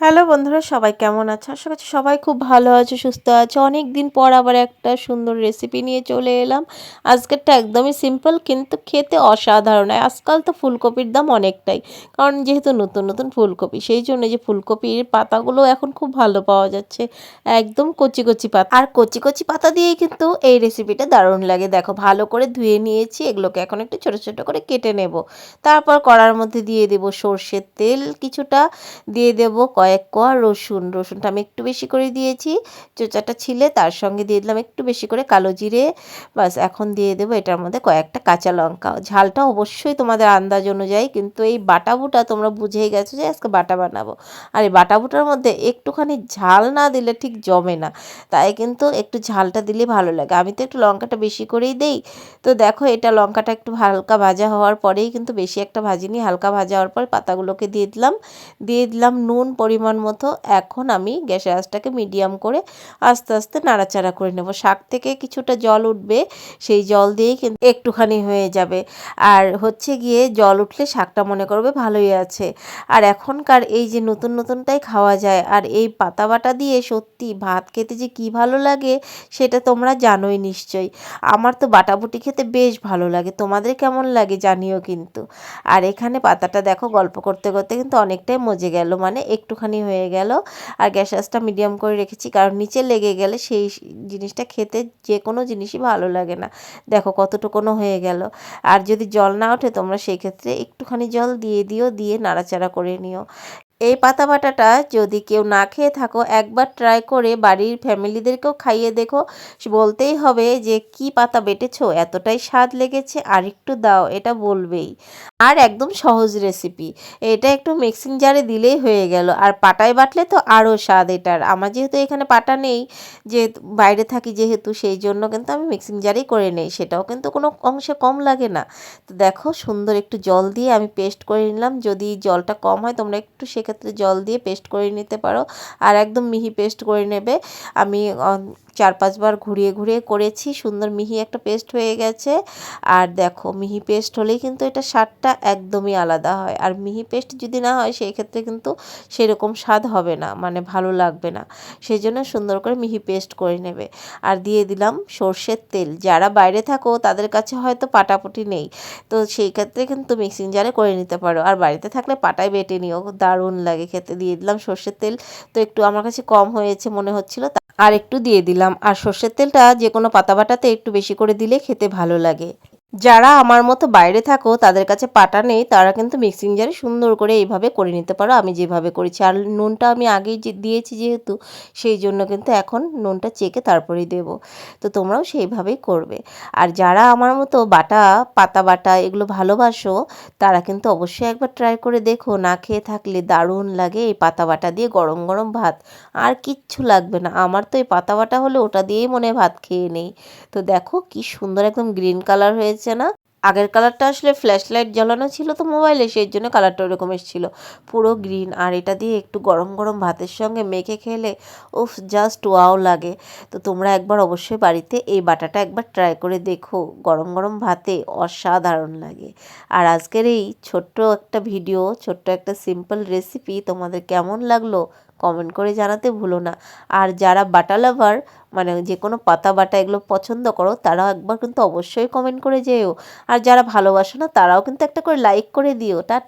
Hello বন্ধুরা, সবাই কেমন আছে? আশা করছি সবাই খুব ভালো আছে, সুস্থ আছে। অনেক দিন পর আবার একটা সুন্দর রেসিপি নিয়ে চলে এলাম। আজকেরটা একদমই সিম্পল কিন্তু খেতে অসাধারণ। হয় আজকাল তো ফুলকপির দাম অনেকটাই, কারণ যেহেতু নতুন নতুন ফুলকপি, সেই জন্য যে ফুলকপির পাতাগুলো এখন খুব ভালো পাওয়া যাচ্ছে, একদম কচি কচি পাতা। আর কচি কচি পাতা দিয়েই কিন্তু এই রেসিপিটা দারুণ লাগে। দেখো, ভালো করে ধুয়ে নিয়েছি, এগুলোকে এখন একটু ছোটো ছোটো করে কেটে নেব। তারপর কড়ার মধ্যে দিয়ে দেব সর্ষের তেল, কিছুটা দিয়ে দেবো কয়েক কোয়া রসুন, রসুনটা আমি একটু বেশি করে দিয়েছি চোচাটা ছিলে তার সঙ্গে দিয়ে দিলাম একটু বেশি করে কালো জিরে, বাস এখন দিয়ে দেবো এটার মধ্যে কয়েকটা কাঁচা লঙ্কা। ঝালটা অবশ্যই তোমাদের আন্দাজ অনুযায়ী, কিন্তু এই বাটা বুটা তোমরা বুঝেই গেছো যে আজকে বাটা বানাবো। আর এই বাটা বুটার মধ্যে একটুখানি ঝাল না দিলে ঠিক জমে না, তাই কিন্তু একটু ঝালটা দিলে ভালো লাগে। আমি তো একটু লঙ্কাটা বেশি করেই দেই। তো দেখো এটা লঙ্কাটা একটু হালকা ভাজা হওয়ার পরেই কিন্তু বেশি একটা ভাজিনি, হালকা ভাজা হওয়ার পর পাতাগুলোকে দিয়ে দিলাম। দিয়ে দিলাম নুন পরিমাণ মতো এখন আমি গ্যাসের আঁচটাকে মিডিয়াম করে আস্তে আস্তে নাড়াচাড়া করে নেব। শাক থেকে কিছুটা জল উঠবে, সেই জল দিয়েই কিন্তু একটুখানি হয়ে যাবে। আর হচ্ছে গিয়ে জল উঠলে শাকটা মনে করবে ভালোই আছে। আর এখনকার এই যে নতুন নতুনটাই খাওয়া যায়, আর এই পাতা বাটা দিয়ে সত্যি ভাত খেতে যে কি ভালো লাগে, সেটা তোমরা জানোই নিশ্চয়ই। আমার তো বাটাবুটি খেতে বেশ ভালো লাগে। তোমাদের কেমন লাগে জানিও কিন্তু। আর এখানে পাতাটা দেখো গল্প করতে করতে কিন্তু অনেকটাই মজে গেল। মানে একটুখানি হয়ে গেল। আর গ্যাস আঁচটা মিডিয়াম করে রেখেছি, কারণ নিচে লেগে গেলে সেই জিনিসটা খেতে যে কোনো জিনিসই ভালো লাগে না। দেখো কতটুকুনো হয়ে গেল। আর যদি জল না ওঠে, তোমরা সেই ক্ষেত্রে একটুখানি জল দিয়ে দিও, দিয়ে নাড়াচাড়া করে নিও। এই পাতা বাটাটা যদি কেউ না খেয়ে থাকো, একবার ট্রাই করে বাড়ির ফ্যামিলিদেরকেও খাইয়ে দেখো। বলতেই হবে যে, কি পাতা বেটেছো? এতটাই স্বাদ লেগেছে আর একটু দাও। এটা বলবেই। আর একদম সহজ রেসিপি এটা একটু মিক্সিং জারে দিলেই হয়ে গেল। আর পাটায় বাটলে তো আরও স্বাদ এটার। আমার যেহেতু এখানে পাটা নেই যে বাইরে থাকি যেহেতু, সেই জন্য কিন্তু আমি মিক্সিং জারেই করে নেই। সেটাও কিন্তু কোনো অংশে কম লাগে না। তো দেখো, সুন্দর একটু জল দিয়ে আমি পেস্ট করে নিলাম। যদি জলটা কম হয়, তোমরা একটু সেক্ষেত্রে জল দিয়ে পেস্ট করে নিতে পারো। আর একদম মিহি পেস্ট করে নেবে। আমি চার পাঁচবার ঘুরিয়ে ঘুরিয়ে করেছি। সুন্দর মিহি একটা পেস্ট হয়ে গেছে। আর দেখো, মিহি পেস্ট হলেই কিন্তু এটা স্বাদটা একদমই আলাদা হয়। আর মিহি পেস্ট যদি না হয় সেই ক্ষেত্রে কিন্তু সেরকম স্বাদ হবে না মানে ভালো লাগবে না। সেই জন্য সুন্দর করে মিহি পেস্ট করে নেবে। আর দিয়ে দিলাম সর্ষের তেল। যারা বাইরে থাকো, তাদের কাছে হয়তো পাটাপুটি নেই। তো সেই ক্ষেত্রে কিন্তু মিক্সিং জারে করে নিতে পারো। আর বাড়িতে থাকলে পাটায় বেটে নিও, দারুণ লাগে খেতে। দিয়ে দিলাম সর্ষের তেল। তো একটু আমার কাছে কম হয়েছে, মনে হচ্ছিল আর একটু দিয়ে দিলাম। আর সর্ষের তেলটা যে কোনো পাতা বাটাতে একটু বেশি করে দিলে খেতে ভালো লাগে। যারা আমার মতো বাইরে থাকো, তাদের কাছে পাটা নেই, তারা কিন্তু মিক্সিং জারে সুন্দর করে এইভাবে করে নিতে পারো। আমি যেভাবে করেছি, আর নুনটা আমি আগেই যে দিয়েছি যেহেতু, সেই জন্য কিন্তু এখন নুনটা চেকে তারপরেই দেব। তো তোমরাও সেইভাবেই করবে। আর যারা আমার মতো বাটা, পাতা বাটা এগুলো ভালোবাসো, তারা কিন্তু অবশ্যই একবার ট্রাই করে দেখো। না খেয়ে থাকলে দারুণ লাগে এই পাতা বাটা দিয়ে গরম গরম ভাত। আর কিচ্ছু লাগবে না। আমার তো এই পাতা বাটা হলে ওটা দিয়েই মনে ভাত খেয়ে নেই। তো দেখো কি সুন্দর একদম গ্রিন কালার হয়েছে। হয়েছে না। আগের কালারটা আসলে ফ্ল্যাশ লাইট জ্বালানো ছিল তো মোবাইলে সেই জন্য কালারটা ওরকম এসেছিল। পুরো গ্রিন আর এটা দিয়ে একটু গরম গরম ভাতের সঙ্গে মেখে খেলে, উফ জাস্ট ওয়াও লাগে। তো তোমরা একবার অবশ্যই বাড়িতে এই বাটাটা একবার ট্রাই করে দেখো। গরম গরম ভাতে অসাধারণ লাগে। আর আজকের এই ছোট্ট একটা ভিডিও ছোট্ট একটা সিম্পল রেসিপি তোমাদের কেমন লাগল? কমেন্ট করে জানাতে ভুলো না। আর যারা বাটা লাভার মানে যে কোনো পাতা বাটা এগুলো পছন্দ করো, তারাও একবার কিন্তু অবশ্যই কমেন্ট করে যেও। আর যারা ভালোবাসো না, তারাও কিন্তু একটা করে লাইক করে দিও। টাটা।